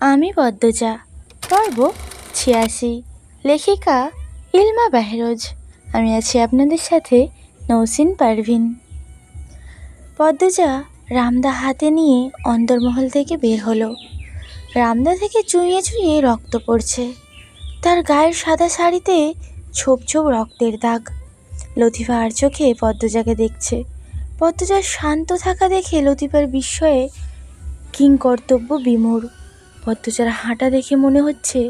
আমি পদ্মজা, পর্ব ছিয়াশি। লেখিকা ইলমা বেহরোজ। আমি আছি আপনাদের সাথে নৌসিন পারভিন। পদ্মজা রামদা হাতে নিয়ে অন্দরমহল থেকে বের হলো। রামদা থেকে চুইয়ে চুইয়ে রক্ত পড়ছে। তার গায়ের সাদা শাড়িতে ছোপ ছোপ রক্তের দাগ। লতিফা আর চোখে পদ্মজাকে দেখছে। পদ্মজার শান্ত থাকা দেখে লতিফার বিস্ময়ে কিংকর্তব্য বিমূঢ়। পদ্মজার হাঁটা দেখে মনে হচ্ছে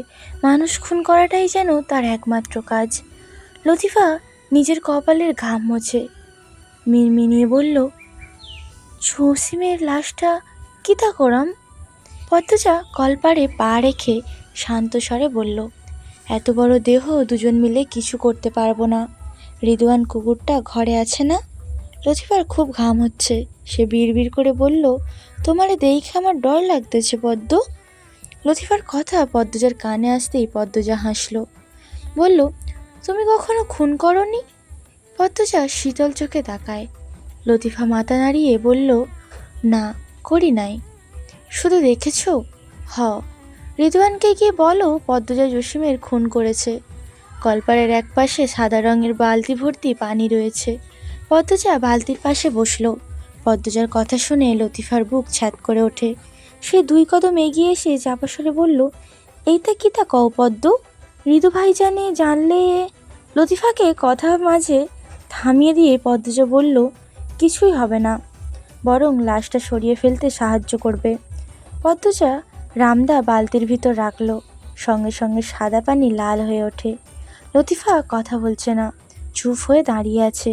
মানুষ খুন করাটাই যেন তার একমাত্র কাজ। লতিফা নিজের কপালের ঘাম মোছে। মিনমিনিয়ে বলল, জসিমের লাশটা কী তা করাম? পদ্মজা কলপাড়ে পা রেখে শান্ত স্বরে বলল, এত বড় দেহ দুজন মিলে কিছু করতে পারব না। রিদওয়ান কুকুরটা ঘরে আছে না? লতিফার খুব ঘাম হচ্ছে। সে বিড়বিড় করে বলল, তোমারে দেখে আমার ডর লাগতেছে পদ্ম। লতিফার কথা পদ্মজার কানে আসতেই পদ্মজা হাসল। বলল, তুমি কখনো খুন করনি? পদ্মজা শীতল চোখে তাকায়। লতিফা মাথা নাড়িয়ে বলল, না, করি নাই। শুধু দেখেছ? হ। রিদওয়ানকে গিয়ে বলো পদ্মজা জসিমের খুন করেছে। কলপাড়ের এক পাশে সাদা রঙের বালতি ভর্তি পানি রয়েছে। পদ্মজা বালতির পাশে বসল। পদ্মজার কথা শুনে লতিফার বুক ছ্যাদ করে ওঠে। সে দুই কদম এগিয়ে এসে চাপাসরে বলল, এইটা কি তা কও পদ্ম ঋতু ভাই জানে জানলে লতিফাকে কথা মাঝে থামিয়ে দিয়ে পদ্মজা বলল, কিছুই হবে না। বরং লাশটা সরিয়ে ফেলতে সাহায্য করবে। পদ্মজা রামদা বালতির ভিতর রাখল, সঙ্গে সঙ্গে সাদা পানি লাল হয়ে ওঠে। লতিফা কথা বলছে না, চুপ হয়ে দাঁড়িয়ে আছে।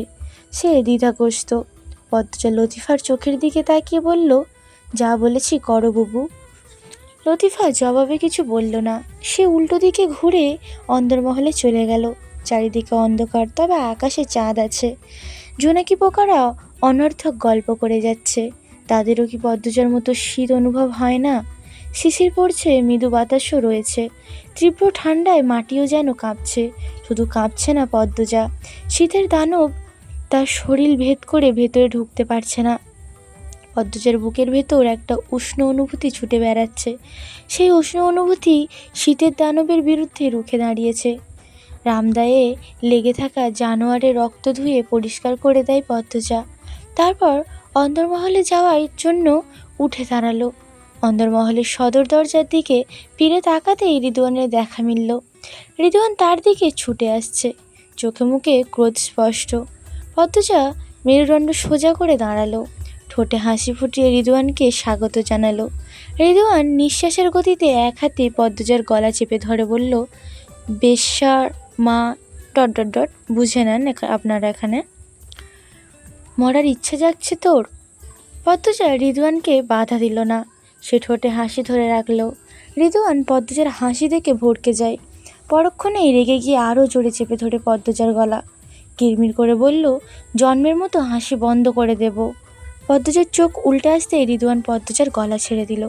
সে দ্বিধাগ্রস্ত। পদ্মজা লতিফার চোখের দিকে তাকিয়ে বলল যা বলেছি করো বুবু। লতিফা জবাবে কিছু বলল না। সে উল্টো দিকে ঘুরে অন্দরমহলে চলে গেল। চারিদিকে অন্ধকার, তবে আকাশে চাঁদ আছে। জোনাকি পোকারা অনর্থক গল্প করে যাচ্ছে। তাদেরও কি পদ্মজার মতো শীত অনুভব হয় না? শিশির পড়ছে, মৃদু বাতাসও রয়েছে। তীব্র ঠান্ডায় মাটিও যেন কাঁপছে। শুধু কাঁপছে না পদ্মজা। শীতের দানব তার শরীর ভেদ করে ভেতরে ঢুকতে পারছে না। পদ্মজার বুকের ভেতর একটা উষ্ণ অনুভূতি ছুটে বেড়াচ্ছে। সেই উষ্ণ অনুভূতি শীতের দানবের বিরুদ্ধে রুখে দাঁড়িয়েছে। রামদায়ে লেগে থাকা জানোয়ারের রক্ত ধুয়ে পরিষ্কার করে দেয় পদ্মজা। তারপর অন্দরমহলে যাওয়ার জন্য উঠে দাঁড়াল। অন্দরমহলের সদর দরজার দিকে ফিরে তাকাতেই রিদওয়ানের দেখা মিলল। রিদওয়ান তার দিকে ছুটে আসছে। চোখে মুখে ক্রোধ স্পষ্ট। পদ্মজা মেরুদণ্ড সোজা করে দাঁড়াল। ঠোঁটে হাসি ফুটিয়ে রিদওয়ানকে স্বাগত জানালো। রিদওয়ান নিঃশ্বাসের গতিতে এক হাতে পদ্মজার গলা চেপে ধরে বলল, বেশ্যার মা, ডট ডট ডট, বুঝে নেন আপনারা এখানে। মরার ইচ্ছা যাচ্ছে তোর? পদ্মজা রিদওয়ানকে বাধা দিল না। সে ঠোঁটে হাসি ধরে রাখল। রিদওয়ান পদ্মজার হাসি দেখে ভড়কে যায়। পরক্ষণেই রেগে গিয়ে আরও জোরে চেপে ধরে পদ্মজার গলা। কিরমির করে বলল, জন্মের মতো হাসি বন্ধ করে দেব। পদ্মজার চোখ উল্টে আসতেই রিদওয়ান পদ্মজার গলা ছেড়ে দিল।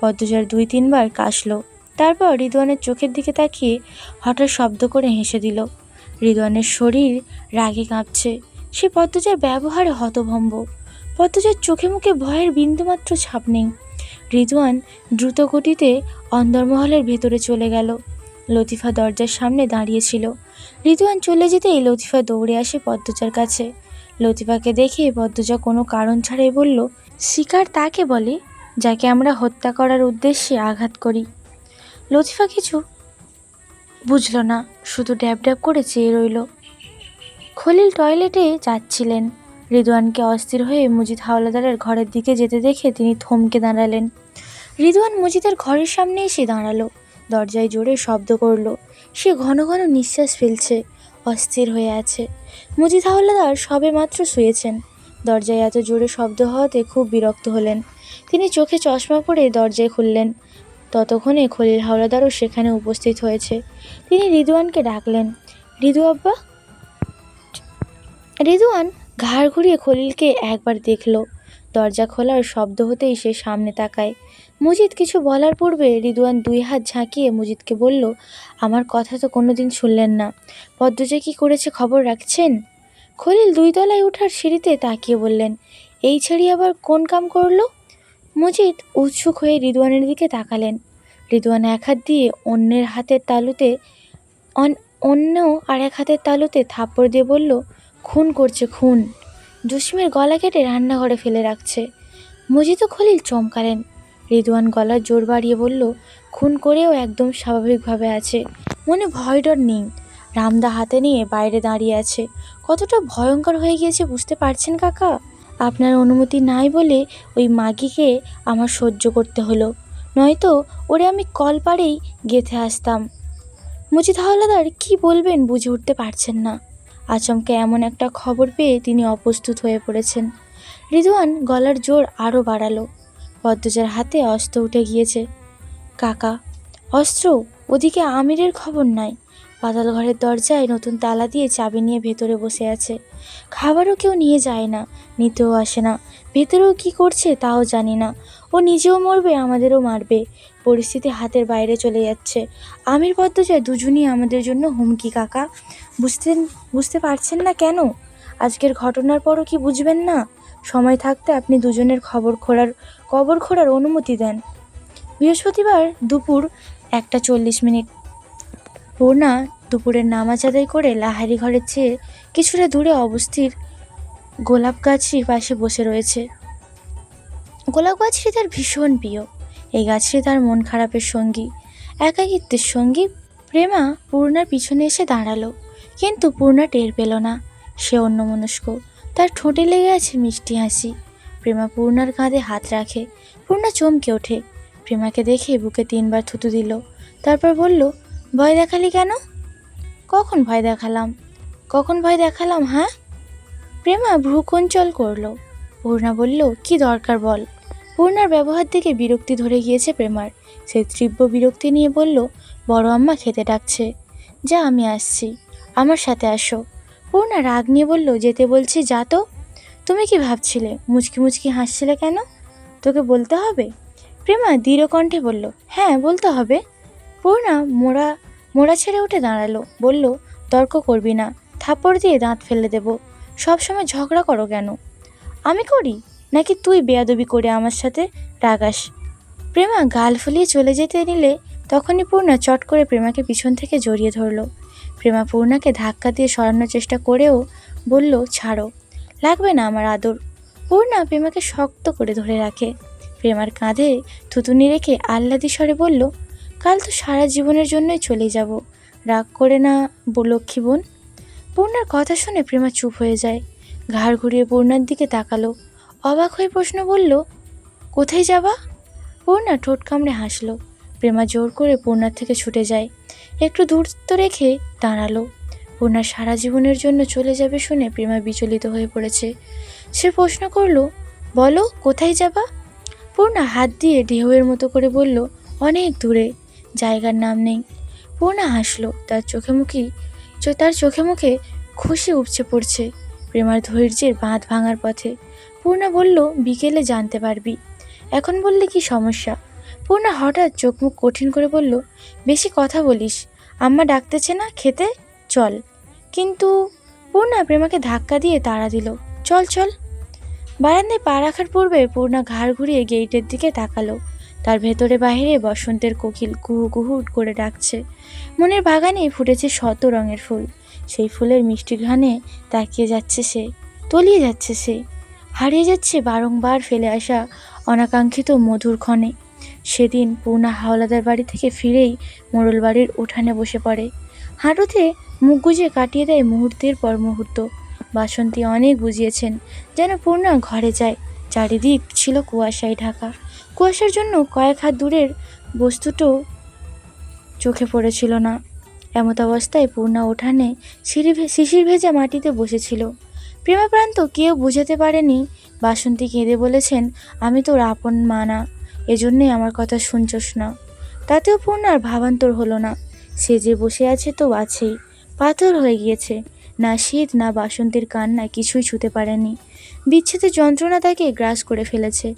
পদ্মজার দুই তিনবার কাশলো। তারপর রিদওয়ানের চোখের দিকে তাকিয়ে হঠাৎ শব্দ করে হেসে দিল। রিদওয়ানের শরীর রাগে কাঁপছে। সে পদ্মজার ব্যবহারে হতভম্ব। পদ্মজার চোখে মুখে ভয়ের বিন্দুমাত্র ছাপ নেই। রিদওয়ান দ্রুত গতিতে অন্দরমহলের ভেতরে চলে গেল। লতিফা দরজার সামনে দাঁড়িয়েছিল রিদওয়ান চলে যেতেই লতিফা দৌড়ে আসে পদ্মজার কাছে। লতিফাকে দেখে পদ্মজা কোনো কারণ ছাড়াই বলল, শিকার তাকে বলে, যাকে আমরা হত্যা করার উদ্দেশ্যে আঘাত করি। লতিফা কিছু বুঝল না, শুধু ড্যাব ড্যাব করে চেয়ে রইল। খলিল টয়লেটে যাচ্ছিলেন। রিদওয়ানকে অস্থির হয়ে মুজিদ হাওলাদারের ঘরের দিকে যেতে দেখে তিনি থমকে দাঁড়ালেন। রিদওয়ান মুজিদের ঘরের সামনে এসে দাঁড়াল। দরজায় জোরে শব্দ করল। সে ঘন ঘন নিঃশ্বাস ফেলছে। অস্থির হয়ে আছে। মুজিদ হাওলাদার সবে মাত্র শুয়েছেন। দরজায় এত জোরে শব্দ হওয়াতে খুব বিরক্ত হলেন। তিনি চোখে চশমা পরে দরজায় খুললেন। ততক্ষণে খলিল হাওলাদারও সেখানে উপস্থিত হয়েছে। তিনি রিদওয়ানকে ডাকলেন, রিদু আব্বা? রিদওয়ান ঘাড় ঘুরিয়ে খলিলকে একবার দেখল। দরজা খোলার শব্দ হতেই সে সামনে তাকায়। মুজিদ, কিছু বলার পূর্বে রিদুয়ান দুই হাত ঝাঁকিয়ে মুজিদকে বলল, আমার কথা তো কোনোদিন শুনলেন না। পদ্মজা কি করেছে খবর রাখছেন? খলিল দুই তলায় ওঠার সিঁড়িতে তাকিয়ে বললেন, এই ছেড়ি আবার কোন কাম করল? মুজিদ উৎসুক হয়ে রিদুয়ানের দিকে তাকালেন। রিদওয়ান এক হাত দিয়ে অন্যের হাতের তালুতে, অন- অন্য আর এক হাতের তালুতে থাপ্পড় দিয়ে বলল, খুন করছে খুন। জসিমের গলা কেটে রান্নাঘরে ফেলে রাখছে। মজিদ খলিল চমকালেন। রিদওয়ান গলার জোর বাড়িয়ে বলল, খুন করেও একদম স্বাভাবিকভাবে আছে। মনে ভয় ডর নেই। রামদা হাতে নিয়ে বাইরে দাঁড়িয়ে আছে। কতটা ভয়ঙ্কর হয়ে গিয়েছে বুঝতে পারছেন কাকা? আপনার অনুমতি নাই বলে ওই মাগিকে আমার সহ্য করতে হলো। নয়তো ওরে আমি কল পাড়েই গেথে আসতাম। মজিদ হাওলাদার, কি বলবেন বুঝে উঠতে পারছেন না। আচমকা এমন একটা খবর পেয়ে তিনি অপ্রস্তুত হয়ে পড়েছেন। রিদওয়ান গলার জোর আরও বাড়ালো। পদ্মজার হাতে অস্ত্র উঠে গিয়েছে। কাকা, অস্ত্র? ওদিকে আমিরের খবর নাই। পাতাল ঘরের দরজায় নতুন তালা দিয়ে চাবি নিয়ে ভেতরে বসে আছে। খাবারও কেউ নিয়ে যায় না, নিতেও আসে না। ভেতরেও কি করছে তাও জানি না। ও নিজেও মরবে, আমাদেরও মারবে। পরিস্থিতি হাতের বাইরে চলে যাচ্ছে। আমির পদ্মজায় দুজনই আমাদের জন্য হুমকি, কাকা। বুঝতেন, বুঝতে পারছেন না কেন? আজকের ঘটনার পরও কি বুঝবেন না? সময় থাকতে আপনি দুজনের খবর খোলার কবর খোঁড়ার অনুমতি দেন। বৃহস্পতিবার দুপুর একটা চল্লিশ মিনিট পূর্ণা দুপুরের নামাজ আদায় করে লাহারি ঘরের চেয়ে কিছুটা দূরে অবস্থির গোলাপ গাছটির পাশে বসে রয়েছে। গোলাপ গাছটি তার ভীষণ প্রিয়। এই গাছটি তার মন খারাপের সঙ্গী। একাকিত্বের সঙ্গী প্রেমা পূর্ণার পিছনে এসে দাঁড়াল, কিন্তু পূর্ণা টের পেল না। সে অন্যমনস্ক। তার ঠোঁটে লেগে আছে মিষ্টি হাসি। প্রেমা পূর্ণার কাঁধে হাত রাখে। পূর্ণা চমকে ওঠে। প্রেমাকে দেখে বুকে তিনবার থুতু দিল। তারপর বলল, ভয় দেখালি কেন? কখন ভয় দেখালাম? কখন ভয় দেখালাম হ্যাঁ? প্রেমা ভ্রুকঞ্চল করল। পূর্ণা বলল, কি দরকার বল? পূর্ণার ব্যবহার থেকে বিরক্তি ধরে গিয়েছে প্রেমার। সে তীব্র বিরক্তি নিয়ে বলল, বড় আম্মা খেতে ডাকছে। যা, আমি আসছি। আমার সাথে আসো। পূর্ণা রাগ নিয়ে বলল, যেতে বলছি, যা তো। তুমি কি ভাবছিলে? মুচকি মুচকি হাসছিলে কেন? তোকে বলতে হবে? প্রেমা দৃঢ় কণ্ঠে বলল হ্যাঁ বলতে হবে। পূর্ণা মোড়া মোড়া ছেড়ে উঠে দাঁড়াল। বলল, তর্ক করবি না। থাপ্পড় দিয়ে দাঁত ফেলে দেব। সব সময় ঝগড়া করো কেন? আমি করি? নাকি তুই বেয়াদবি করে আমার সাথে রাগাস? প্রেমা গাল ফুলিয়ে চলে যেতে নিলে তখনই পূর্ণা চট করে প্রেমাকে পিছন থেকে জড়িয়ে ধরলো। প্রেমা পূর্ণাকে ধাক্কা দিয়ে সরানোর চেষ্টা করেও বলল, ছাড়ো। লাগবে না আমার আদর। পূর্ণা প্রেমাকে শক্ত করে ধরে রাখে। প্রেমার কাঁধে থুতুনি রেখে আহ্লাদি স্বরে বলল, কাল তো সারা জীবনের জন্যই চলে যাব। রাগ করে না লক্ষ্মী বোন। পূর্ণার কথা শুনে প্রেমা চুপ হয়ে যায়। ঘাড় ঘুরিয়ে পূর্ণার দিকে তাকালো। অবাক হয়ে প্রশ্ন বলল, কোথায় যাবা? পূর্ণা ঠোঁট কামড়ে হাসলো। প্রেমা জোর করে পূর্ণার থেকে ছুটে যায়। একটু দূরত্ব রেখে দাঁড়াল। পূর্ণা সারা জীবনের জন্য চলে যাবে শুনে প্রেমা বিচলিত হয়ে পড়েছে। সে প্রশ্ন করল, বলো, কোথায় যাবা? পূর্ণা হাত দিয়ে ঢেউয়ের মতো করে বলল, অনেক দূরে, জায়গার নাম নেই। পূর্ণা হাসলো, তার চোখে মুখে, তার চোখে মুখে খুশি উপচে পড়ছে প্রেমার ধৈর্যের বাঁধ ভাঙার পথে। পূর্ণা বলল, বিকেলে জানতে পারবি। এখন বললে কি সমস্যা? পূর্ণা হঠাৎ চোখ মুখ কঠিন করে বলল, বেশি কথা বলিস। আম্মা ডাকতেছে না, খেতে? চল। কিন্তু পূর্ণা প্রেমাকে ধাক্কা দিয়ে তাড়া দিল। চল চল। বারান্দায় পা রাখার পূর্বে পূর্ণা ঘাড় ঘুরিয়ে গেটের দিকে তাকালো। তার ভেতরে বাইরে বসন্তের কোকিল কুহু কুহু করে ডাকছে। মনের বাগানে ফুটেছে শত রঙের ফুল। সেই ফুলের মিষ্টি ঘ্রাণে তাকিয়ে যাচ্ছে সে, তলিয়ে যাচ্ছে সে। হারিয়ে যাচ্ছে বারংবার ফেলে আসা অনাকাঙ্ক্ষিত মধুর ক্ষণে। সেদিন পূর্ণা হাওলাদার বাড়ি থেকে ফিরেই মোড়ল বাড়ির উঠানে বসে পড়ে। হাঁটুতে মুখ গুজে কাটিয়ে দেয় মুহূর্তের পর মুহূর্ত। বাসন্তী অনেক বুঝিয়েছেন যেন পূর্ণা ঘরে যায়। চারিদিক ছিল কুয়াশায় ঢাকা। কুয়াশার জন্য কয়েক হাত দূরের বস্তুটো চোখে পড়েছিল না। এমত অবস্থায় পূর্ণা উঠানে সিঁড়ি শিশির ভেজা মাটিতে বসেছিল। প্রেমাপ্রান্ত কেউ বুঝাতে পারেনি, বাসন্তী কেঁদে বলেছেন, আমি তোর আপন মা না, এজন্যই আমার কথা শুনছস না। তাতেও পূর্ণার ভাবান্তর হলো না। সে যে বসে আছে তো আছেই। পাথর হয়ে গিয়েছে। না শীত, না বাসন্তীর কান্না কিছুই ছুতে পারেনি। বিচ্ছেদের যন্ত্রণা তাকে গ্রাস করে ফেলেছে।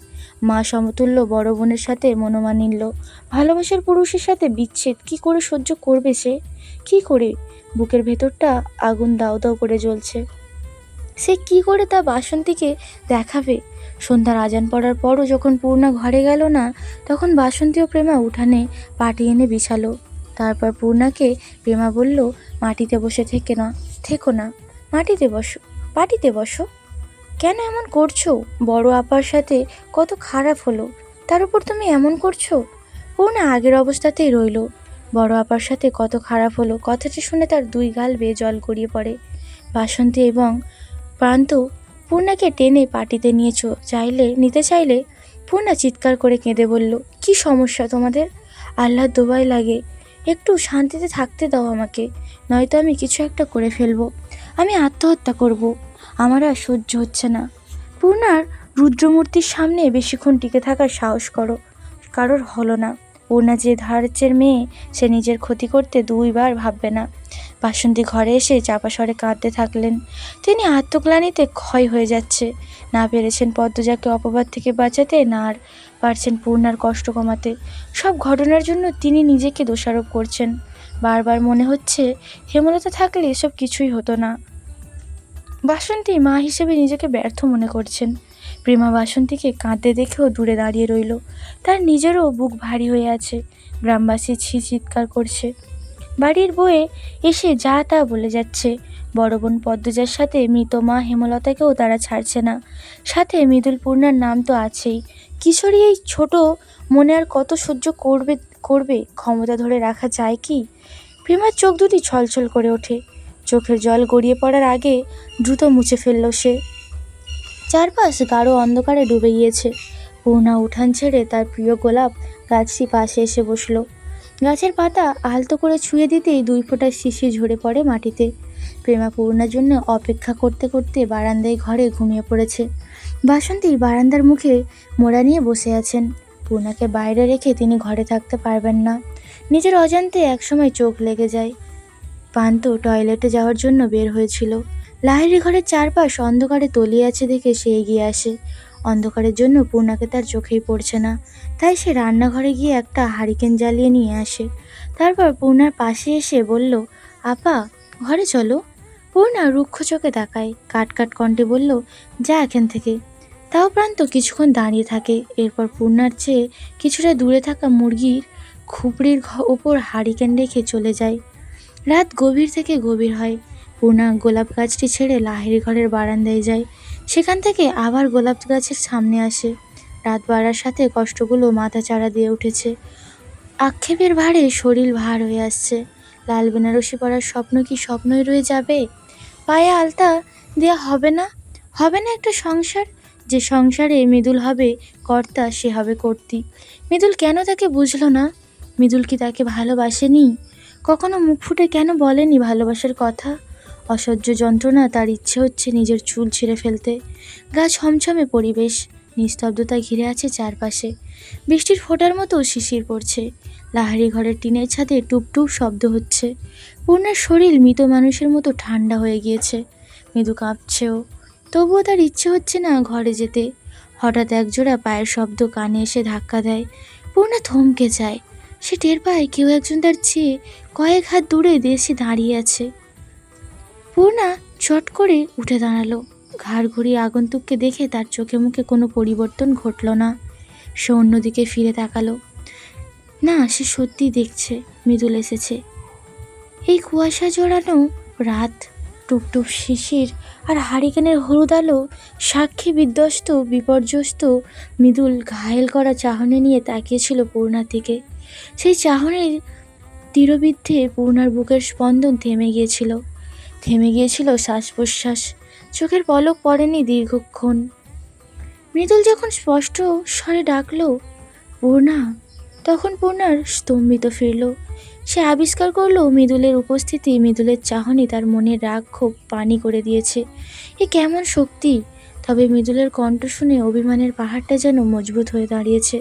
মা সমতুল্য বড় বোনের সাথে মনোমানিল্য ভালোবাসার পুরুষের সাথে বিচ্ছেদ কি করে সহ্য করবে সে? কি করে? বুকের ভেতরটা আগুন দাও দাও করে জ্বলছে। সে কি করে তা বাসন্তীকে দেখাবে? সন্ধ্যার আজান পড়ার পরও যখন পূর্ণা ঘরে গেল না, তখন বাসন্তী ও প্রেমা উঠানে পাটি এনে বিছালো। তারপর পূর্ণাকে প্রেমা বলল, মাটিতে বসে থেকে না, থেকো না। মাটিতে বসো পাটিতে বসো। কেন এমন করছ? বড় আপার সাথে কত খারাপ হলো। তার উপর তুমি এমন করছ? পূর্ণা আগের অবস্থাতেই রইল। বড় আপার সাথে কত খারাপ হলো, কথাটি শুনে তার দুই গাল বেয়ে জল গড়িয়ে পড়ে। বাসন্তী এবং প্রান্ত পূর্ণাকে টেনে পাটিতে নিয়েছো চাইলে, নিতে চাইলে পূর্ণা চিৎকার করে কেঁদে বলল, কি সমস্যা তোমাদের? আল্লাহ দোবাই লাগে। একটু শান্তিতে থাকতে দাও আমাকে, নয়তো আমি কিছু একটা করে ফেলব। আমি আত্মহত্যা করব। আমার আর সহ্য হচ্ছে না। পূর্ণার রুদ্রমূর্তির সামনে বেশিক্ষণ টিকে থাকার সাহস করো। কারোর হলো না। পূর্ণা যে ধার্যের মেয়ে, সে নিজের ক্ষতি করতে দুইবার ভাববে না। বাসন্তী ঘরে এসে চাপা স্বরে কাঁদতে থাকলেন। তিনি আত্মগ্লানিতে ক্ষয় হয়ে যাচ্ছে। না পেরেছেন পদ্মজাকে অপবাদ থেকে বাঁচাতে, না আর পারছেন পূর্ণার কষ্ট কমাতে। সব ঘটনার জন্য তিনি নিজেকে দোষারোপ করছেন। বারবার মনে হচ্ছে হেমলতা থাকলে এসব কিছুই হতো না। বাসন্তী মা হিসেবে নিজেকে ব্যর্থ মনে করছেন। প্রেমা বাসন্তীকে কাঁদতে দেখেও দূরে দাঁড়িয়ে রইল। তার নিজেরও বুক ভারী হয়ে আছে। গ্রামবাসী ছি চিৎকার করছে। বাড়ির বয়ে এসে যা তা বলে যাচ্ছে। বড় বোন পদ্মজার সাথে মৃত মা হেমলতাকেও তারা ছাড়ছে না। সাথে মৃদুল পূর্ণার নাম তো আছেই। কিশোরী এই ছোট মনে আর কত সহ্য করবে করবে? ক্ষমতা ধরে রাখা যায় কি? প্রেমার চোখ দুটি ছলছল করে ওঠে। চোখের জল গড়িয়ে পড়ার আগে দ্রুত মুছে ফেলল সে। চারপাশ গাঢ় অন্ধকারে ডুবে গিয়েছে। পূর্ণা উঠান ছেড়ে তার প্রিয় গোলাপ গাছটি পাশে এসে বসল। গাছের পাতা আলতো করে ছুঁয়ে দিতেই দুই ফোঁটা শিশি ঝরে পড়ে মাটিতে। প্রেমা পূর্ণার জন্য অপেক্ষা করতে করতে বারান্দায় ঘরে ঘুমিয়ে পড়েছে। বাসন্তী বারান্দার মুখে মোড়া নিয়ে বসে আছেন। পূর্ণাকে বাইরে রেখে তিনি ঘরে থাকতে পারবেন না। নিজের অজান্তে একসময় চোখ লেগে যায়। পান্ত টয়লেটে যাওয়ার জন্য বের হয়েছিল। লাহিড়ি ঘরের চারপাশ অন্ধকারে তলিয়ে আছে দেখে সে এগিয়ে আসে। অন্ধকারের জন্য পূর্ণাকে তার চোখেই পড়ছে না। তাই সে রান্নাঘরে গিয়ে একটা হারিকেন জ্বালিয়ে নিয়ে আসে। তারপর পূর্ণার পাশে এসে বলল, আপা, ঘরে চলো। পূর্ণা রুক্ষ চোখে তাকায়, কাট কাট কণ্ঠে বলল, যা এখান থেকে। তাও প্রান্ত কিছুক্ষণ দাঁড়িয়ে থাকে, এরপর পূর্ণার চেয়ে কিছুটা দূরে থাকা মুরগির খুপড়ির ওপর হারিকেন রেখে চলে যায়। রাত গভীর থেকে গভীর হয়। পূর্ণা গোলাপ গাছটি ছেড়ে লাহিড়ি ঘরের বারান্দায় যায়। সেখান থেকে আবার গোলাপ গাছের সামনে আসে। রাত বাড়ার সাথে কষ্টগুলো মাথা চাড়া দিয়ে উঠেছে। আক্ষেপের ভারে শরীর ভার হয়ে আসছে। লাল বেনারসি পড়ার স্বপ্ন কি স্বপ্নই রয়ে যাবে? পায়ে আলতা দেয়া হবে না? হবে না একটা সংসার? যে সংসারে মৃদুল হবে কর্তা, সে হবে কর্তী। মৃদুল কেন তাকে বুঝলো না? মৃদুল কি তাকে ভালোবাসেনি? কখনো মুখ ফুটে কেন বলেনি ভালোবাসার কথা? অসহ্য যন্ত্রণা, তার ইচ্ছে হচ্ছে নিজের চুল ছিঁড়ে ফেলতে। গা ছমছমে পরিবেশ, নিস্তব্ধতা ঘিরে আছে চারপাশে। বৃষ্টির ফোঁটার মতো শিশির পড়ছে। লাহারি ঘরের টিনের ছাদে টুপটুপ শব্দ হচ্ছে। পূর্ণার শরীর মৃত মানুষের মতো ঠান্ডা হয়ে গিয়েছে। মৃদু কাঁপছেও। তবুও তার ইচ্ছে হচ্ছে না ঘরে যেতে। হঠাৎ একজোড়া পায়ের শব্দ কানে এসে ধাক্কা দেয়। পূর্ণা থমকে যায়। সে টের পায় কেউ একজন তার চেয়ে কয়েক হাত দূরে দেশে দাঁড়িয়ে আছে। পূর্ণা চট করে উঠে দাঁড়াল। ঘাড় আগন্তুককে দেখে তার চোখে মুখে কোনো পরিবর্তন ঘটল না। সে অন্যদিকে ফিরে তাকালো। না, সে সত্যি দেখছে, মৃদুল এসেছে। এই কুয়াশা জড়ানো রাত, টুপটুপ শিশির আর হারিকেনের হলুদ আলো সাক্ষী বিধ্বস্ত, বিপর্যস্ত মৃদুল ঘায়েল করা চাহনি নিয়ে তাকিয়েছিল পূর্ণার দিকে। সেই চাহনির তীরবিদ্ধে পূর্ণার বুকের স্পন্দন থেমে গিয়েছিল। থেমে গিয়েছিল শ্বাস প্রশ্বাস চোখের পলক পড়েনি দীর্ঘক্ষণ। মৃদুল যখন স্পষ্ট স্বরে ডাকল, পূর্ণা, তখন পূর্ণার স্তম্ভিত ফিরল। সে আবিষ্কার করল, মৃদুলের উপস্থিতি মৃদুলের চাহনি তার মনের রাগ ক্ষোভ পানি করে দিয়েছে। এ কেমন শক্তি! তবে মৃদুলের কণ্ঠ শুনে অভিমানের পাহাড়টা যেন মজবুত হয়ে দাঁড়িয়েছে।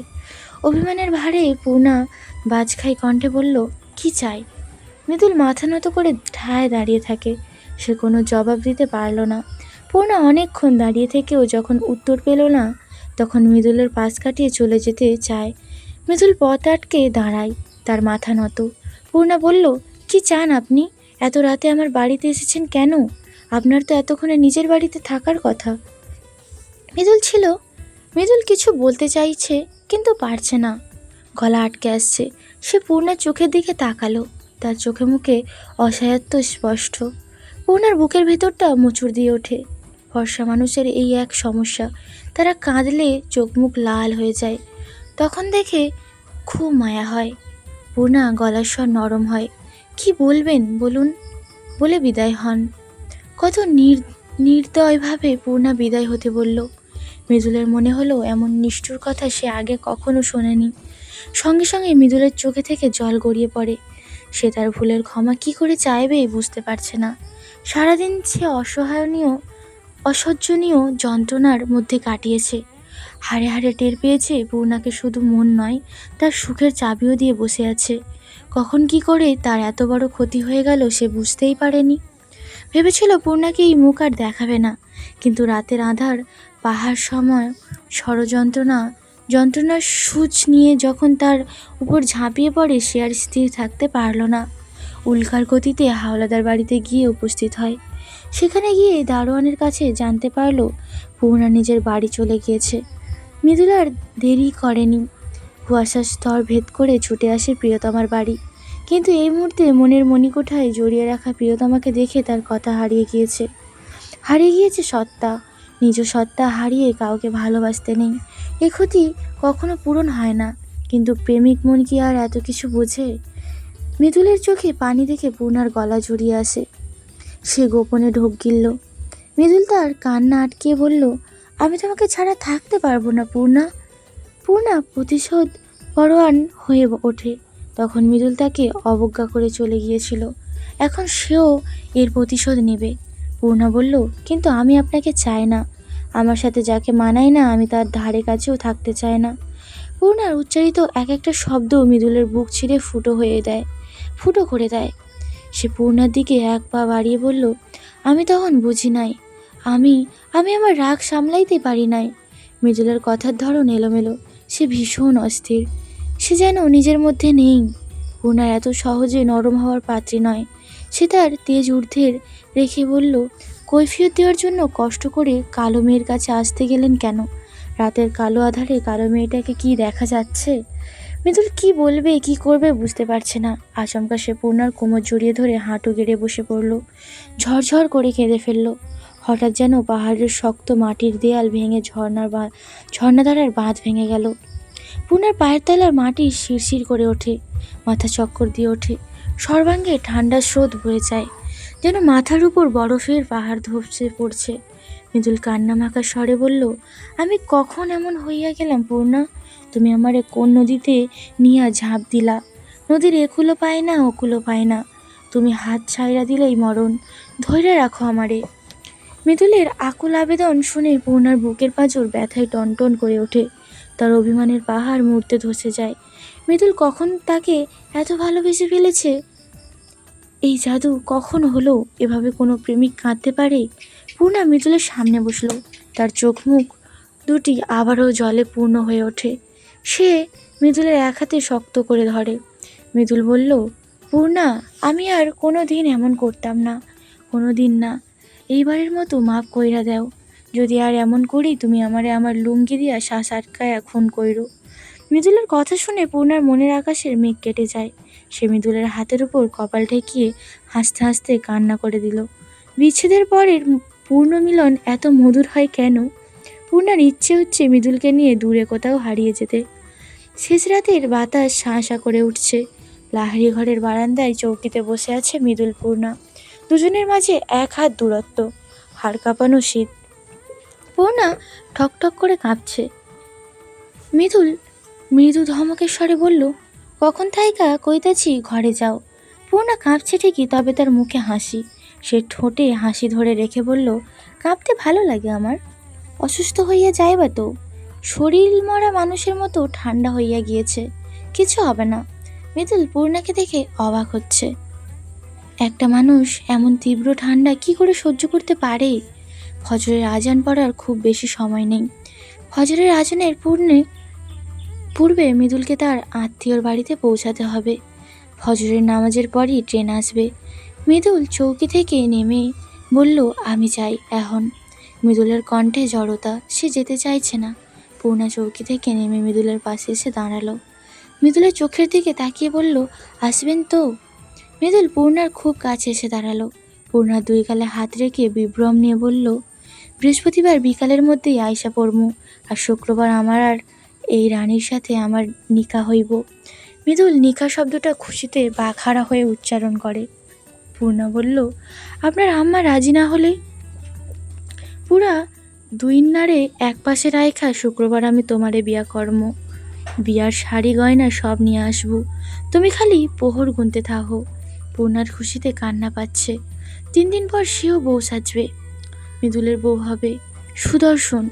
অভিমানের ভারে পূর্ণা বাজখাই কণ্ঠে বলল, কি চাই? মৃদুল মাথা নত করে ঠায় দাঁড়িয়ে থাকে। সে কোনো জবাব দিতে পারল না। পূর্ণা অনেকক্ষণ দাঁড়িয়ে থেকেও যখন উত্তর পেল না, তখন মৃদুলের পাশ কাটিয়ে চলে যেতে চায়। মৃদুল পথ আটকে দাঁড়ায়, তার মাথা নত। পূর্ণা বলল, কি চান আপনি? এত রাতে আমার বাড়িতে এসেছেন কেন? আপনার তো এতক্ষণে নিজের বাড়িতে থাকার কথা। মৃদুল ছিল। মৃদুল কিছু বলতে চাইছে, কিন্তু পারছে না। গলা আটকে আসছে। সে পূর্ণার চোখের দিকে তাকালো। তার চোখে মুখে অসহায়ত্ব স্পষ্ট। পূর্ণার বুকের ভেতরটা মুচুর দিয়ে ওঠে। ফর্সা মানুষের এই এক সমস্যা, তারা কাঁদলে চোখ মুখ লাল হয়ে যায়। তখন দেখে খুব মায়া হয়। পূর্ণা গলার স্বর নরম হয়। কি বলবেন, বলুন। বলে বিদায় হন। কত নির, নির্দয়ভাবে পূর্ণা বিদায় হতে বলল। মৃদুলের মনে হলো এমন নিষ্ঠুর কথা সে আগে কখনো শোনেনি। সঙ্গে সঙ্গে মৃদুলের চোখে থেকে জল গড়িয়ে পড়ে। সে তার ভুলের ক্ষমা কি করে চাইবে বুঝতে পারছে না। সারাদিন সে অসহায়নীয়, অসহ্যনীয় যন্ত্রণার মধ্যে কাটিয়েছে। হাড়ে হাড়ে টের পেয়েছে পূর্ণাকে শুধু মন নয়, তার সুখের চাবিও দিয়ে বসে আছে। কখন কি করে তার এত বড় ক্ষতি হয়ে গেল সে বুঝতেই পারেনি। ভেবেছিল পূর্ণাকে এই মুখ আর দেখাবে না, কিন্তু রাতের আধার, পাহাড় সময়, ষড়যন্ত্রণা, যন্ত্রণার সূচ নিয়ে যখন তার উপর ঝাঁপিয়ে পড়ে সে আর স্থির থাকতে পারল না। উল্কার গতিতে হাওলাদার বাড়িতে গিয়ে উপস্থিত হয়। সেখানে গিয়ে দারোয়ানের কাছে জানতে পারল পূর্ণা নিজের বাড়ি চলে গিয়েছে। মৃদুলার দেরি করেনি। কুয়াশার স্তর ভেদ করে ছুটে আসে প্রিয়তমার বাড়ি। কিন্তু এই মুহূর্তে মনের মণিকোঠায় জড়িয়ে রাখা প্রিয়তমাকে দেখে তার কথা হারিয়ে গিয়েছে। হারিয়ে গিয়েছে সত্তা। নিজ সত্তা হারিয়ে কাউকে ভালোবাসতে নেই। এ ক্ষতি কখনো পূরণ হয় না। কিন্তু প্রেমিক মন কি আর এত কিছু বোঝে? মৃদুলের চোখে পানি দেখে পূর্ণার গলা জড়িয়ে আসে। সে গোপনে ঢোক গিলল। মৃদুল তার কান্না আটকিয়ে বলল, আমি তোমাকে ছাড়া থাকতে পারব না, পূর্ণা। পূর্ণা, প্রতিশোধ পরোয়ান হয়ে ওঠে। তখন মৃদুল তাকে অবজ্ঞা করে চলে গিয়েছিল। এখন সেও এর প্রতিশোধ নেবে। পূর্ণা বলল, কিন্তু আমি আপনাকে চাই না। আমার সাথে যাকে মানাই না, আমি তার ধারে কাছেও থাকতে চাই না। পূর্ণার উচ্চারিত এক একটা শব্দ মৃদুলের বুক ছিঁড়ে ফুটো হয়ে দেয় ফুটো করে দেয়। সে পূর্ণার দিকে এক পা বাড়িয়ে বলল, আমি তখন বুঝি নাই। আমি আমি আমার রাগ সামলাইতে পারি নাই। মৃদুলের কথার ধরন এলোমেলো। সে ভীষণ অস্থির। সে যেন নিজের মধ্যে নেই। পূর্ণার এত সহজে নরম হওয়ার পাত্রী নয়। সে তার তেজ ঊর্ধ্বের রেখে বলল, কৈফিয়ত দেওয়ার জন্য কষ্ট করে কালো মেয়ের কাছে আসতে গেলেন কেন? রাতের কালো আধারে কালো মেয়েটাকে কি দেখা যাচ্ছে? মৃদুল কি বলবে? কি করবে বুঝতে পারছে না। আচমকা সে পূর্ণার কোমর জড়িয়ে ধরে হাঁটু গেড়ে বসে পড়ল। ঝরঝর করে কেঁদে ফেলল। হঠাৎ যেন পাহাড়ের শক্ত মাটির দেয়াল ভেঙে ঝর্ণার বা ঝর্ণাধারার বাঁধ ভেঙে গেল। পূর্ণার পায়ের তলার মাটি শিরশির করে ওঠে, মাথা চক্কর দিয়ে ওঠে। সর্বাঙ্গে ঠান্ডা স্রোত বয়ে যায়। যেন মাথার উপর বরফের পাহাড় ধপসে পড়ছে। মৃদুল কান্না মাখা স্বরে বলল, আমি কখন এমন হইয়া গেলাম পূর্ণা? তুমি আমারে কোন নদীতে নিয়া ঝাঁপ দিলা? নদীর একুলো পায় না ওকুলো পায় না। তুমি হাত ছাইরা দিলেই মরণ, ধৈর্য রাখো আমারে। মৃদুলের আকুল আবেদন শুনে পূর্ণার বুকের পাঁজর ব্যথায় টনটন করে ওঠে। তার অভিমানের পাহাড় মুহূর্তে ধসে যায়। মৃদুল কখন তাকে এত ভালোবেসে ফেলেছে? এই জাদু কখন হলো? এভাবে কোনো প্রেমিক কাঁদতে পারে? পূর্ণা মৃদুলের সামনে বসল। তার চোখ মুখ দুটি আবারও জলে পূর্ণ হয়ে ওঠে। সে মৃদুলের এক হাতে শক্ত করে ধরে। মৃদুল বলল, পূর্ণা, আমি আর কোনো দিন এমন করতাম না কোনো দিন না। এইবারের মতো মাফ কইরা দাও। যদি আর এমন করি, তুমি আমারে আমার লুঙ্গি দিয়া শ্বাস আটকায়া খুন কইরো। মৃদুলের কথা শুনে পূর্ণার মনের আকাশের মেঘ কেটে যায়। সে মৃদুলের হাতের উপর কপাল ঠেকিয়ে হাসতে হাসতে কান্না করে দিল। বিচ্ছেদের পরের পূর্ণ মিলন এত মধুর হয় কেন? পূর্ণার ইচ্ছে হচ্ছে মৃদুলকে নিয়ে দূরে কোথাও হারিয়ে যেতে। শেষ রাতের বাতাস শাঁসা করে উঠছে। লাহারি ঘরের বারান্দায় চৌকিতে বসে আছে মৃদুল, পূর্ণা। দুজনের মাঝে এক হাত দূরত্ব, হাড় কাঁপানো শীত। পূর্ণা ঠকঠক করে কাঁপছে। মৃদুল, মৃদু ধমকের স্বরে বলল, কখন থাইকা? কইতাছি ঘরে যাও। পূর্ণা কাঁপছে ঠিকই, তবে তার মুখে হাসি। সে ঠোঁটে হাসি ধরে রেখে বলল, কাঁপতে ভালো লাগে আমার। অসুস্থ হইয়া যাইবা তো? শরীর মরা মানুষের মতো ঠান্ডা হইয়া গিয়েছে। কিছু হবে না। মৃদুল পূর্ণাকে দেখে অবাক হচ্ছে। একটা মানুষ এমন তীব্র ঠান্ডা কি করে সহ্য করতে পারে? ফজরের আজান পড়ার খুব বেশি সময় নেই। ফজরের আজানের পূর্ণে, পূর্বে মৃদুলকে তার আত্মীয়র বাড়িতে পৌঁছাতে হবে। ফজরের নামাজের পরই ট্রেন আসবে। মৃদুল চৌকি থেকে নেমে বলল, আমি চাই এখন। মৃদুলের কণ্ঠে জড়তা, সে যেতে চাইছে না। পূর্ণা চৌকি থেকে নেমে মৃদুলের পাশে এসে দাঁড়াল। মৃদুলের চোখের দিকে তাকিয়ে বলল, আসবেন তো? মৃদুল পূর্ণার খুব কাছে এসে দাঁড়াল। পূর্ণা দুই গালে হাত রেখে বিভ্রম নিয়ে বলল, বৃহস্পতিবার বিকালের মধ্যেই আয়সা পড়মু, আর শুক্রবার আমার আর এই রানীর সাথে আমার নিকা হইব। মৃদুল নিকা শব্দটা খুশিতে বাঘাড়া হয়ে উচ্চারণ করে। পূর্ণা বলল, আপনার আম্মা রাজি না হলে পুরা দুই নারে এক পাশে রায়খা শুক্রবার আমি তোমারে বিয়া কর্ম। বিয়ার শাড়ি, গয়না সব নিয়ে আসব। তুমি খালি পোহর গুনতে থাকো পূর্ণার খুশিতে কান্না পাচ্ছে। তিন দিন পর সেও বউ সাজবে, মৃদুলের বউ হবে। সুদর্শন,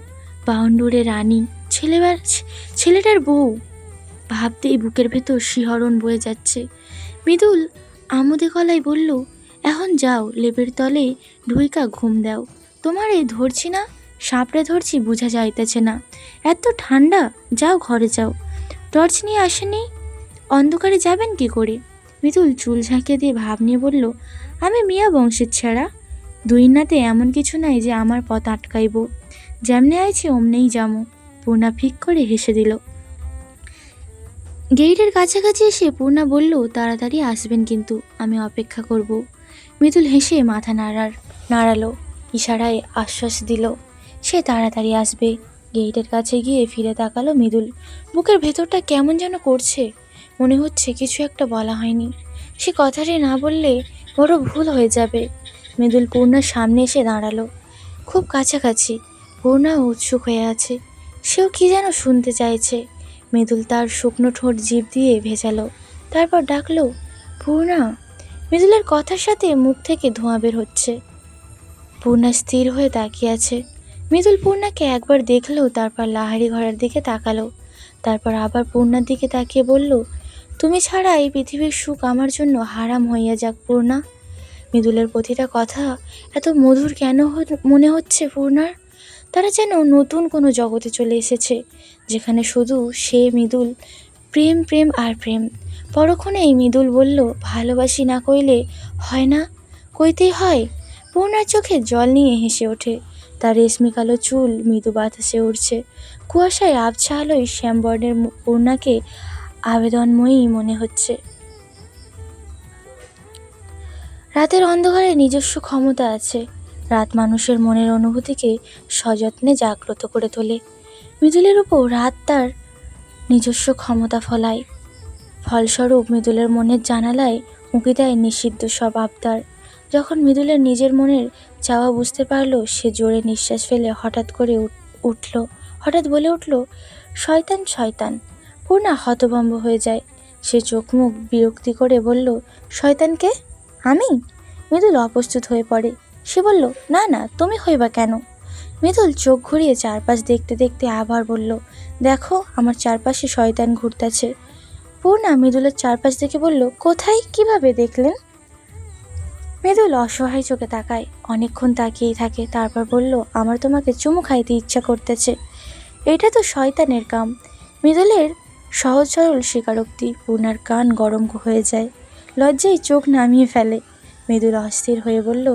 বাউন্ডুরে রানী, ছেলেবার, ছেলেটার বউ। ভাবতেই বুকের ভেতর শিহরণ বয়ে যাচ্ছে। মৃদুল আমোদে গলায় বলল, এখন যাও, লেপের তলে ঢুইকা ঘুম দাও। তোমারে ধরছি না? সাপড়ে ধরছি বোঝা যাইতেছে না। এত ঠান্ডা, যাও ঘরে যাও। টর্চ নিয়ে আসেনি? অন্ধকারে যাবেন কি করে? মিতুল চুল ঝাঁকিয়ে দিয়ে ভাব নিয়ে বলল, আমি মিয়া বংশের ছেঁড়া। দুই নাতে এমন কিছু নাই যে আমার পথ আটকাইব। যেমনে আইছে অমনেই যামো। পূর্ণা ফিক করে হেসে দিল। গেইটের কাছাকাছি এসে পূর্ণা বলল, তাড়াতাড়ি আসবেন কিন্তু, আমি অপেক্ষা করব। মিতুল হেসে মাথা নাড়ার, নাড়ালো। ইশারায় আশ্বাস দিল। সে তাড়াতাড়ি আসবে। গেইটের কাছে গিয়ে ফিরে তাকালো মৃদুল। বুকের ভেতরটা কেমন যেন করছে। মনে হচ্ছে কিছু একটা বলা হয়নি। সে কথাটি না বললে বড় ভুল হয়ে যাবে। মৃদুল পূর্ণার সামনে এসে দাঁড়াল। খুব কাছাকাছি। পূর্ণা উৎসুক হয়ে আছে। সেও কি যেন শুনতে চাইছে। মৃদুল তার শুকনো ঠোঁট জিভ দিয়ে ভেজালো। তারপর ডাকলো, পূর্ণা! মৃদুলের কথার সাথে মুখ থেকে ধোঁয়া বের হচ্ছে। পূর্ণা স্থির হয়ে তাকিয়ে আছে। মৃদুল পূর্ণাকে একবার দেখল, তারপর লাহারি ঘরের দিকে তাকালো। তারপর আবার পূর্ণার দিকে তাকিয়ে বলল, তুমি ছাড়া এই পৃথিবীর সুখ আমার জন্য হারাম হইয়া যাক পূর্ণা। মৃদুলের প্রতিটা কথা এত মধুর কেন মনে হচ্ছে পূর্ণার? তারা যেন নতুন কোনো জগতে চলে এসেছে, যেখানে শুধু সে মৃদুল, প্রেম প্রেম আর প্রেম। পরক্ষণেই মৃদুল বলল, ভালোবাসি না কইলে হয় না? কইতেই হয় পূর্ণার চোখে জল নিয়ে হেসে ওঠে। তার রেশমি কালো চুল, মৃদু বাতাসে উড়ছে। কুয়াশায় আবছা আলোয় শ্যামবর্ণের পূর্ণাকে আবেদনময়ী মনে হচ্ছে। রাতের অন্ধকারে নিজস্ব ক্ষমতা আছে। রাত মানুষের মনের অনুভূতিকে সযত্নে জাগ্রত করে তোলে। মৃদুলের উপর রাত তার নিজস্ব ক্ষমতা ফলায়। ফলস্বরূপ মৃদুলের মনের জানালায় উঁকি দেয় নিষিদ্ধ সব আবদার। যখন মৃদুলের নিজের মনের চাওয়া বুঝতে পারল, সে জোরে নিঃশ্বাস ফেলে হঠাৎ করে উঠ- উঠল। হঠাৎ বলে উঠল, শয়তান শয়তান। পূর্ণা হতভম্ব হয়ে যায়। সে চোখ মুখ বিরক্তি করে বলল শয়তানকে আমি? মৃদুল অপ্রস্তুত হয়ে পড়ে। সে বলল, না না, তুমি হইবা কেন? মৃদুল চোখ ঘুরিয়ে চারপাশ দেখতে দেখতে আবার বলল, দেখো, আমার চারপাশে শয়তান ঘুরতেছে। পূর্ণা মৃদুলের চারপাশ দেখে বলল, কোথায়? কীভাবে দেখলেন? মৃদুল অসহায় চোখে তাকায়। অনেকক্ষণ তাকিয়েই থাকে, তারপর বলল, আমার তোমাকে চুমু খাইতে ইচ্ছা করতেছে। এটা তো শয়তানের কাম। মৃদুলের সহজ সরল স্বীকারোক্তি পূর্ণার কান গরম হয়ে যায়, লজ্জায় চোখ নামিয়ে ফেলে। মৃদুল অস্থির হয়ে বলল,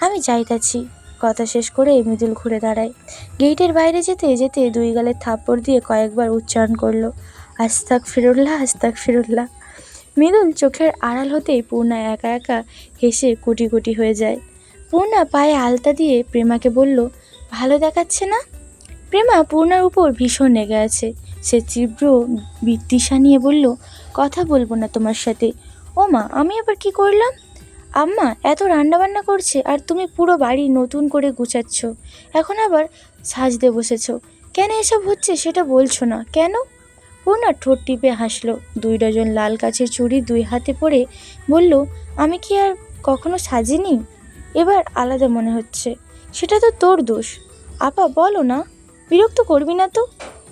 আমি যাইতাছি। কথা শেষ করে মৃদুল ঘুরে দাঁড়ায়। গেটের বাইরে যেতে যেতে দুই গালের থাপ্পড় দিয়ে কয়েকবার উচ্চারণ করল আস্তাক ফিরুল্লাহ আস্তাক ফিরুল্লাহ মৃদুল চোখের আড়াল হতেই পূর্ণা একা একা হেসে কুটি কুটি হয়ে যায়। পূর্ণা পায়ে আলতা দিয়ে প্রেমাকে বলল, ভালো দেখাচ্ছে না? প্রেমা পূর্ণার উপর ভীষণ রেগে আছে। সে তীব্র বিদ্বিষা নিয়ে বলল, কথা বলব না তোমার সাথে। ও মা আমি আবার কি করলাম? আম্মা, এত রান্নাবান্না করছে আর তুমি পুরো বাড়ি নতুন করে গুছাচ্ছ। এখন আবার সাজতে বসেছ। কেন এসব হচ্ছে সেটা বলছো না? কেন? পূর্ণা ঠোঁট টিপে হাসলো। দুই ডজন লাল কাছের চুড়ি দুই হাতে পরে বলল, আমি কি আর কখনো সাজিনি? এবার আলাদা মনে হচ্ছে। সেটা তো তোর দোষ। আপা, বলো না। বিরক্ত করবি না তো?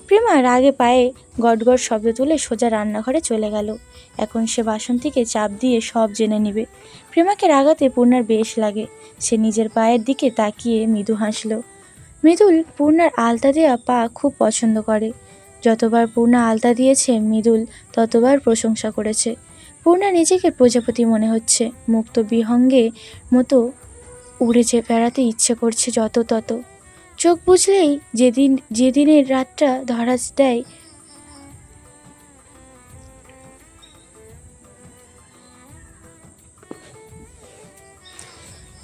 প্রেমা রাগে পায়ে গটগট শব্দ তুলে সোজা রান্নাঘরে চলে গেল। এখন সে বাসন্তীকে চাপ দিয়ে সব জেনে নিবে। প্রেমাকে রাগাতে পূর্ণার বেশ লাগে। সে নিজের পায়ের দিকে তাকিয়ে মৃদু হাসল। মৃদুল পূর্ণার আলতা দেওয়া পা খুব পছন্দ করে। যতবার পূর্ণা আলতা দিয়েছে মৃদুল ততবার প্রশংসা করেছে। পূর্ণা নিজেকে প্রজাপতি মনে হচ্ছে। মুক্ত বিহঙ্গে মতো উড়ে যে বেড়াতে ইচ্ছে করছে যত তত। চোখ বুঝলেই যেদিন, যেদিনের রাতটা ধরা দেয়,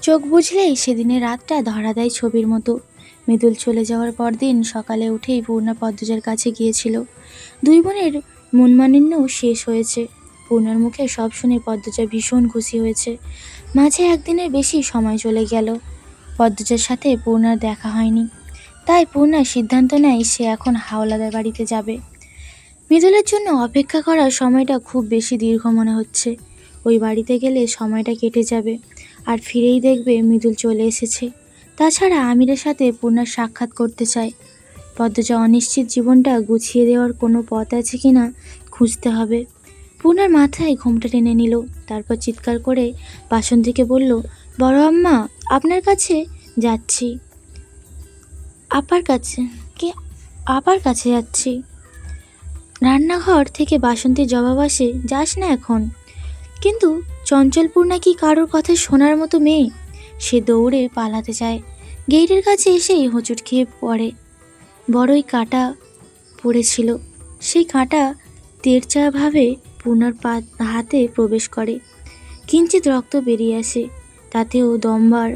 চোখ বুঝলেই সেদিনের রাতটা ধরা দেয় ছবির মতো। মৃদুল চলে যাওয়ার পরদিন সকালে উঠেই পূর্ণা পদ্মজার কাছে গিয়েছিল। দুই বোনের মনমানিন্য শেষ হয়েছে। পূর্ণার মুখে সব শুনে পদ্মজা ভীষণ খুশি হয়েছে। মাঝে একদিনের বেশি সময় চলে গেল। পদ্মজার সাথে পূর্ণার দেখা হয়নি। তাই পূর্ণা সিদ্ধান্ত নেয় সে এখন হাওলাদার বাড়িতে যাবে। মৃদুলের জন্য অপেক্ষা করার সময়টা খুব বেশি দীর্ঘ মনে হচ্ছে। ওই বাড়িতে গেলে সময়টা কেটে যাবে। আর ফিরেই দেখবে মৃদুল চলে এসেছে। তাছাড়া আমিরের সাথে পূর্ণার সাক্ষাৎ করতে চায় পদ্মজা অনিশ্চিত জীবনটা গুছিয়ে দেওয়ার কোনো পথ আছে কি না খুঁজতে হবে। পূর্ণার মাথায় ঘোমটা টেনে নিল, তারপর চিৎকার করে বাসন্তীকে বলল, বড় আম্মা, আপনার কাছে যাচ্ছি। আপার কাছে, কি আপার কাছে যাচ্ছি? রান্নাঘর থেকে বাসন্তীর জবাব আসে, যাস না এখন। কিন্তু চঞ্চলপূর্ণা কি কারোর কথা শোনার মতো মেয়ে? সে দৌড়ে পালাতে চায় গেটের কাছে এসেই হোঁচট খেয়ে পড়ে। বড়ই কাঁটা পড়েছিল। সেই কাঁটা তেরচাভাবে পূর্ণার পা হাতে প্রবেশ করে। কিঞ্চিত রক্ত বেরিয়ে আসে, তাতেও দমবার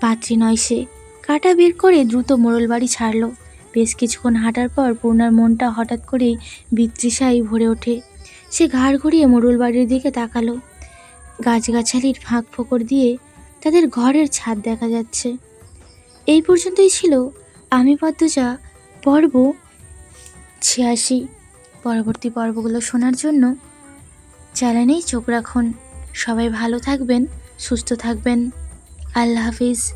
পাত্রী নয় সে। কাঁটা বের করে দ্রুত মোড়ল বাড়ি ছাড়লো। বেশ কিছুক্ষণ হাঁটার পর পূর্ণার মনটা হঠাৎ করেই বিতৃষায় ভরে ওঠে। সে ঘাড় ঘুরিয়ে মোড়ল বাড়ির দিকে তাকালো। গাছগাছালির ফাঁক ফোকর দিয়ে তাদের ঘরের ছাদ দেখা যাচ্ছে। এই পর্যন্তই ছিল আমি পদ্মজা, পর্ব ছিয়াশি। পরবর্তী পর্বগুলো শোনার জন্য চ্যানেলেই চোখ রাখুন। সবাই ভালো থাকবেন, সুস্থ থাকবেন। আল্লাহ হাফিজ।